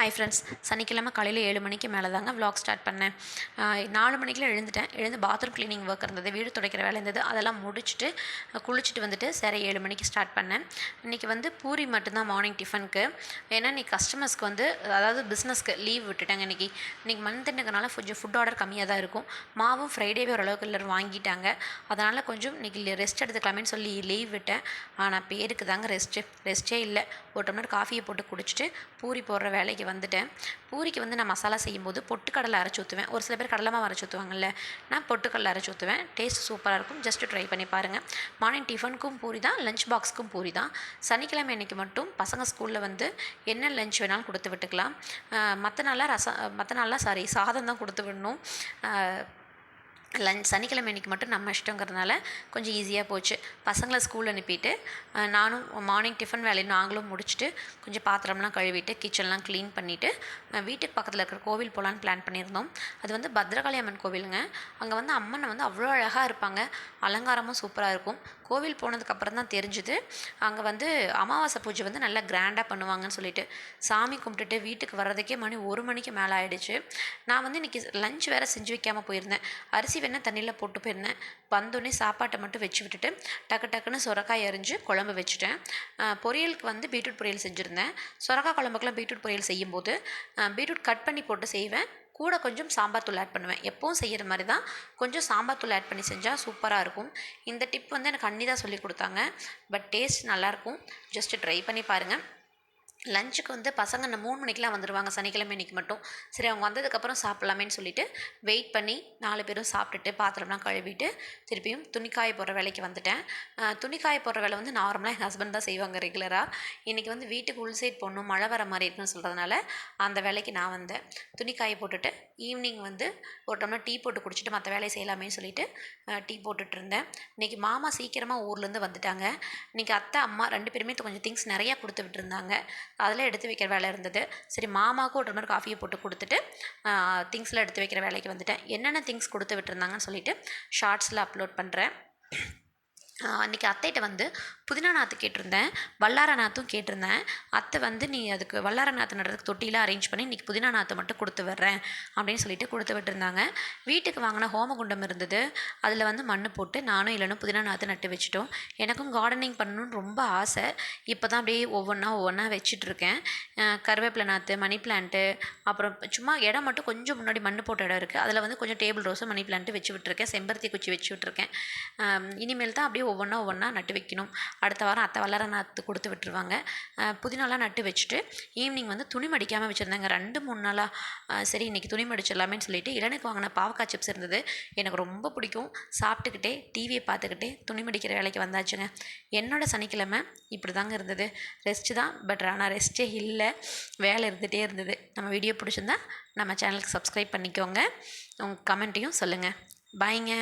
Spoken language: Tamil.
ஹாய் ஃப்ரெண்ட்ஸ் சனிக்கிழமை காலையில் ஏழு மணிக்கு மேலே தாங்க வ்ளாக் ஸ்டார்ட் பண்ணேன் நாலு மணிக்கெலாம் எழுந்துட்டேன். எழுந்து பாத்ரூம் க்ளீனிங் ஒர்க் இருந்தது. வீடு துடைக்கிற வேலை இருந்தது. அதெல்லாம் முடிச்சுட்டு குளிச்சுட்டு வந்துட்டு சரி ஏழு மணிக்கு ஸ்டார்ட் பண்ணேன். இன்றைக்கி வந்து பூரி மட்டும்தான் மார்னிங் டிஃபனுக்கு ஏன்னா இன்றைக்கி கஸ்டமர்ஸ்க்கு வந்து அதாவது பிஸ்னஸ்க்கு லீவ் விட்டுட்டாங்க இன்றைக்கி இன்றைக்கி மந்த் எண்டுங்கனால கொஞ்சம் ஃபுட் ஆர்டர் கம்மியாக தான் இருக்கும். மாவும் ஃப்ரைடேவே ஓரளவுக்கு எல்லோரும் வாங்கிட்டாங்க. அதனால் கொஞ்சம் இன்றைக்கி ரெஸ்ட் எடுத்துக்கலாமேன்னு சொல்லி லீவ் விட்டேன். ஆனால் பேருக்கு தாங்க ரெஸ்ட்டு ரெஸ்ட்டே இல்லை. ஒரு டம்ளர் காஃபியை போட்டு குடிச்சிட்டு பூரி போடுற வேலைக்கு வந்துட்டேன். பூரிக்கு வந்து நான் மசாலா செய்யும்போது பொட்டுக்கடலை அரைச்சி ஊற்றுவேன் ஒரு சில பேர் கடலை மாவு அரைச்சி ஊற்றுவாங்கல்ல நான் பொட்டுக்கடலை அரைச்சி ஊற்றுவேன் டேஸ்ட் சூப்பராக இருக்கும். ஜஸ்ட் ட்ரை பண்ணி பாருங்கள் மார்னிங் டிஃபனுக்கும் பூரி தான் லஞ்ச் பாக்ஸுக்கும் பூரி தான். சனிக்கிழமை அன்றைக்கி மட்டும் பசங்க ஸ்கூலில் வந்து என்ன லஞ்ச் வேணாலும் கொடுத்து விட்டுக்கலாம். மற்ற நாளாக ரசம் மற்ற நாளாக சாரி சாதம் தான் கொடுத்து விடணும். லஞ்ச் சனிக்கிழமை அன்றைக்கி மட்டும் நம்ம இஷ்டங்கிறதுனால கொஞ்சம் ஈஸியாக போச்சு. பசங்களை ஸ்கூல் அனுப்பிட்டு நானும் மார்னிங் டிஃபன் வேலையை நாங்களும் முடிச்சுட்டு கொஞ்சம் பாத்திரம்லாம் கழுவிட்டு கிச்சன்லாம் க்ளீன் பண்ணிவிட்டு வீட்டுக்கு பக்கத்தில் இருக்கிற கோவில் போகலான்னு பிளான் பண்ணியிருந்தோம். அது வந்து பத்ரகாளி அம்மன் கோவிலுங்க. அங்கே வந்து அம்மனை வந்து அவ்வளோ அழகாக இருப்பாங்க. அலங்காரமும் சூப்பராக இருக்கும். கோவில் போனதுக்கப்புறம் தான் தெரிஞ்சுது. அங்கே வந்து அமாவாசை பூஜை வந்து நல்லா கிராண்டாக பண்ணுவாங்கன்னு சொல்லிட்டு. சாமி கும்பிட்டுட்டு வீட்டுக்கு வர்றதுக்கே மணி ஒரு மணிக்கு மேலே ஆயிடுச்சு. நான் வந்து இன்றைக்கி லஞ்ச் வேறு செஞ்சு வைக்காமல் போயிருந்தேன். அரிசி வேணால் தண்ணியில் போட்டு போயிருந்தேன். வந்தோடனே சாப்பாட்டை மட்டும் வச்சு விட்டுட்டு டக்கு டக்குன்னு சொரக்காய் அரிஞ்சு குழம்பு வச்சுட்டேன். பொரியலுக்கு வந்து பீட்ரூட் பொரியல் செஞ்சுருந்தேன். சொரக்காய் குழம்புக்கெலாம் பீட்ரூட் பொரியல் செய்யும்போது பீட்ரூட் கட் பண்ணி போட்டு செய்வேன். கூட கொஞ்சம் சாம்பார் தூள் ஆட் பண்ணுவேன். எப்பவும் செய்கிற மாதிரி தான் கொஞ்சம் சாம்பார் தூள் ஆட் பண்ணி செஞ்சால் சூப்பராக இருக்கும். இந்த டிப் வந்து எனக்கு அண்ணி தான் சொல்லி கொடுத்தாங்க. பட் டேஸ்ட் நல்லாயிருக்கும். ஜஸ்ட் ட்ரை பண்ணி பாருங்கள் லஞ்சுக்கு வந்து பசங்க இந்த மூணு மணிக்கெலாம் வந்துடுவாங்க சனிக்கிழமை இன்றைக்கி மட்டும். சரி அவங்க வந்ததுக்கப்புறம் சாப்பிட்லாமேன்னு சொல்லிட்டு வெயிட் பண்ணி நாலு பேரும் சாப்பிட்டுட்டு பாத்திரம்லாம் கழுவிட்டு திருப்பியும் துணிக்காய போடுற வேலைக்கு வந்துட்டேன். அஹ் துணிக்காய போடுற வேலை வந்து நார்மலாக என் ஹஸ்பண்ட் தான் செய்வாங்க ரெகுலராக இன்றைக்கி வந்து வீட்டுக்கு உள் சைட் போடணும் மழை வர மாதிரி இருக்குன்னு சொல்கிறதுனால அந்த வேலைக்கு நான் வந்தேன். துணிக்காய போட்டுட்டு ஈவினிங் வந்து ஒரு டீ போட்டு குடிச்சிட்டு மற்ற வேலையை செய்யலாமேன்னு சொல்லிட்டு டீ போட்டுட்டு இருந்தேன். இன்றைக்கி மாமா சீக்கிரமாக ஊர்லேருந்து வந்துட்டாங்க. இன்றைக்கி அத்தை அம்மா ரெண்டு பேருமே கொஞ்சம் திங்ஸ் நிறையா கொடுத்து விட்டுருந்தாங்க. அதெல்லாம் எடுத்து வைக்கிற வேலை இருந்தது. சரி மாமாவுக்கும் ஒரு டம்ளர் காஃபியை போட்டு கொடுத்துட்டு திங்ஸ்லாம் எடுத்து வைக்கிற வேலைக்கு வந்துட்டேன். என்னென்ன திங்ஸ் கொடுத்து விட்டுருந்தாங்கன்னு சொல்லிட்டு ஷார்ட்ஸில் அப்லோட் பண்ணுறேன் அன்றைக்கி அத்தைகிட்ட வந்து புதினா நாற்று கேட்டிருந்தேன் வல்லார நாற்றும் கேட்டிருந்தேன். அத்தை வந்து நீ அதுக்கு வல்லார நாற்று நடுறதுக்கு தொட்டிலாம் அரேஞ்ச் பண்ணி இன்றைக்கி புதினா நாற்று மட்டும் கொடுத்து விட்றேன் அப்படின்னு சொல்லிட்டு கொடுத்து விட்டுருந்தாங்க. வீட்டுக்கு வாங்கின ஹோமகுண்டம் இருந்தது. அதில் வந்து மண் போட்டு நானும் இல்லைனும் புதினா நாற்று நட்டு வச்சுட்டோம். எனக்கும் கார்டனிங் பண்ணணும்னு ரொம்ப ஆசை. இப்போ தான் அப்படியே ஒவ்வொன்றா ஒவ்வொன்றா வச்சிட்ருக்கேன் கருவேப்பிலை நாற்று மணி பிளான்ட்டு அப்புறம் சும்மா இடம் மட்டும் கொஞ்சம் முன்னாடி மண் போட்ட இடம் இருக்குது அதில் வந்து கொஞ்சம் டேபிள் ரோஸும் மணி பிளான்ட்டு வச்சு விட்டுருக்கேன். செம்பருத்தி குச்சி வச்சு விட்டுருக்கேன். இனிமேல் தான் அப்படியே ஒவ்வொன்றா ஒவ்வொன்றா நட்டு வைக்கணும். அடுத்த வாரம் அத்தை வளர நாற்று கொடுத்து விட்டுருவாங்க. புதினாலாம் நட்டு வச்சுட்டு ஈவினிங் வந்து துணி மடிக்காமல் வச்சுருந்தாங்க. ரெண்டு மூணு நாளாக சரி இன்றைக்கி துணி மடிச்சிடலாமேன்னு சொல்லிட்டு இளனுக்கு வாங்கின பாவக்காய் சிப்ஸ் இருந்தது. எனக்கு ரொம்ப பிடிக்கும். சாப்பிட்டுக்கிட்டே டிவியை பார்த்துக்கிட்டே துணி மடிக்கிற வேலைக்கு வந்தாச்சுங்க. என்னோடய சனிக்கிழமை இப்படி தாங்க இருந்தது. ரெஸ்ட்டு தான் பட் ஆனால் ரெஸ்ட்டே இல்லை. வேலை இருந்துகிட்டே இருந்தது. நம்ம வீடியோ பிடிச்சிருந்தா நம்ம சேனலுக்கு சப்ஸ்கிரைப் பண்ணிக்கோங்க. உங்கள் கமெண்ட்டையும் சொல்லுங்கள் பாய்ங்க